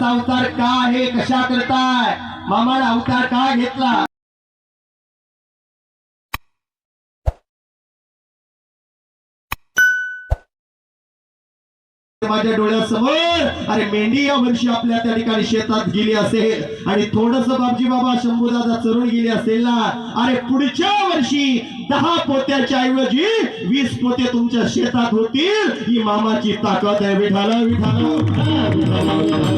मामाचा अवतार का आहे? कशा करताय? मामाला अवतार का घेतला? माझ्या डोळ्यासमोर. अरे मेंढी या वर्षी आपल्या त्या ठिकाणी शेतात गेली असेल. आणि थोडस बाबजी बाबा शंभूदादा चरून गेली असेल ना. अरे पुढच्या वर्षी दहा पोत्याच्या ऐवजी वीस पोते तुमच्या शेतात होतील. ही मामाची ताकद आहे विठाला विठाला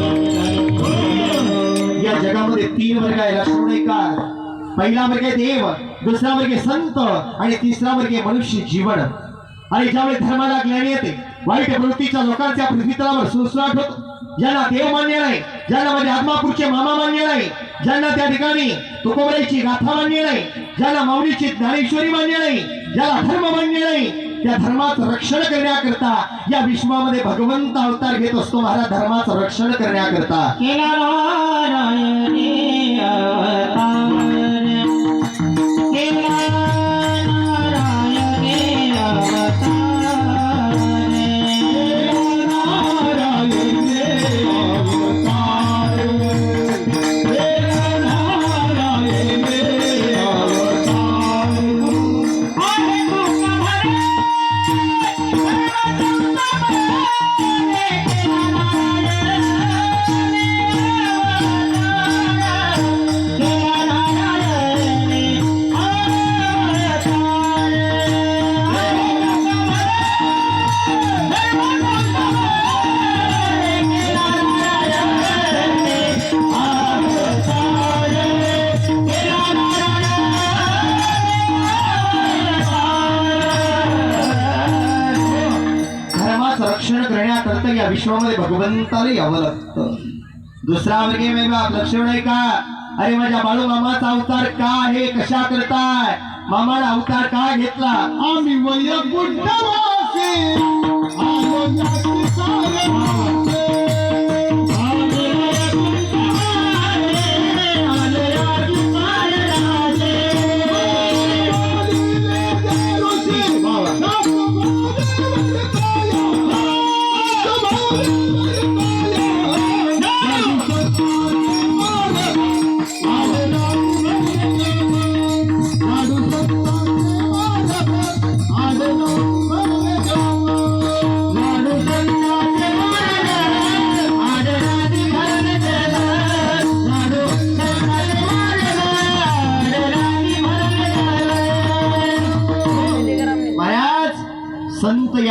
या जगामध्ये तीन वर्ग आहे. लक्षण काळ पहिला वर्ग आहे देव. दुसरा वर्ग संत. आणि तिसरा वर्ग मनुष्य जीवन. आणि ज्यावेळी धर्माला ज्ञान येते वाईट वृत्तीच्या लोकांच्या पृथ्वीतलावर सुसराट होतो. ज्यांना देव मान्य नाही ज्यांना म्हणजे आत्मापूरचे मामा मान्य नाही ज्यांना त्या ठिकाणी तुकोबराईची गाथा मान्य नाही ज्यांना माऊलीची ज्ञानेश्वरी मान्य नाही ज्याला धर्म मान्य नाही त्या धर्माचं रक्षण करण्याकरता या विश्वामध्ये भगवंत अवतार घेत असतो महाराज धर्माचं रक्षण करण्याकरता. रक्षण करण्याकरता या विश्वामध्ये भगवंताला यावं लागतं. दुसरा वर्गे आहे वेगळा लक्षण आहे का? अरे माझ्या बाळू मामाचा अवतार का आहे? कशा करताय? मामाला अवतार का घेतला? आम्ही वैकुंठवासी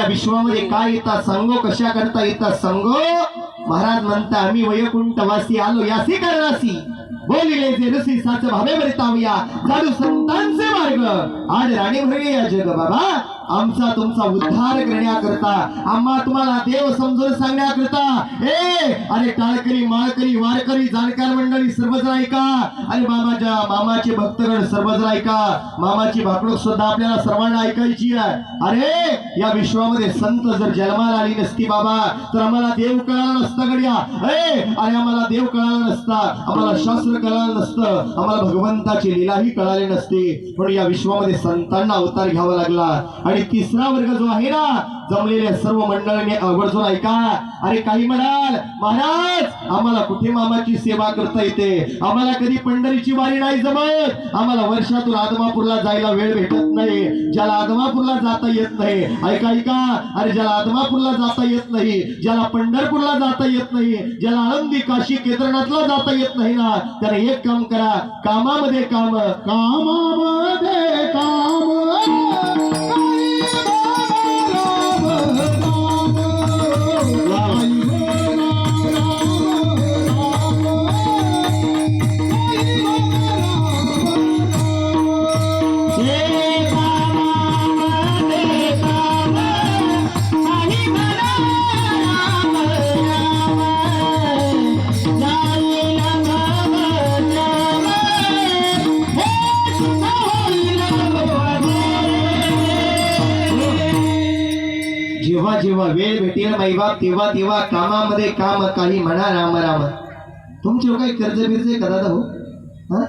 विश्वामध्ये काय येतात? सांगो कशा करता येतात? संगो. महाराज म्हणता आम्ही वैकुंठवासी आलो यासी करणासी बोलिले जे रसी साच भावे बरितावया जाडू संतांचे मार्ग. आज राणी भरले या जग बाबा आमचा तुमचा उद्धार करण्याकरता आम्हा तुम्हाला देव समजून सांगण्याकरता ए अरे टाळकरी माळकरी वारकरी जाणकार मंडळी सर्वजण ऐका. आणि मामाच्या मामाचे भक्तगण सर्वजण ऐका. मामाची भाकडूक सुद्धा आपल्याला सर्वांना ऐकायची आहे. अरे या विश्वामध्ये संत जर जन्माला आली नसती बाबा तर आम्हाला देव कळाला नसता गड्या. ए अरे आम्हाला देव कळाला नसता आम्हाला शास्त्र कळालं नसतं आम्हाला भगवंताची लीलाही कळाली नसती. पण या विश्वामध्ये संतांना अवतार घ्यावा लागला. आणि आणि तिसरा वर्ग जो आहे ना जमलेल्या सर्व मंडळाने आवर्जून ऐका अरे काही म्हणाल महाराज आम्हाला कुठे मामाची सेवा करता येते? आम्हाला कधी पंढरीची वारी नाही जमत. आम्हाला वर्षातून आदमापूरला जायला वेळ भेटत नाही. ज्याला आदमापूरला जाता येत नाही. ऐका ऐका. अरे ज्याला आदमापूरला जाता येत नाही ज्याला पंढरपूरला जाता येत नाही ज्याला आळंदी काशी केदारनाथला जाता येत नाही ना त्याने एक काम करा. कामामध्ये काम कामामध्ये काम. जेव्हा वेळ भेटेल माईबाप तेव्हा तेव्हा कामामध्ये काम काही म्हणा राम राम. तुमचे काही कर्ज बिर्ज का दादा हो. हा?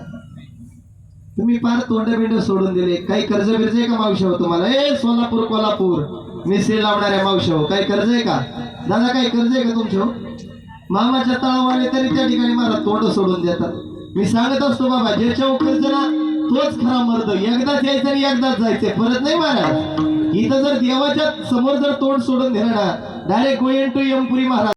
तुम्ही फार तोंड बिंड सोडून दिले. काही कर्ज बिर्ज आहे का मावशी हो तुम्हाला? ए सोलापूर कोल्हापूर. मिसरी लावणाऱ्या मावशी हो. काही कर्ज आहे का? दादा काही कर्ज आहे का तुमचे हो? मामाच्या तळावाले तरी त्या ठिकाणी मला तोंड सोडून देतात. मी सांगत असतो बाबा ज्याच्या कर्ज ना तोच खरा मर्द. एकदाच यायचं आणि एकदाच जायचंय परत नाही महाराज. इथं जर देवाच्या समोर जर तोंड सोडून दिलं ना direct going to Yampuri Maharaj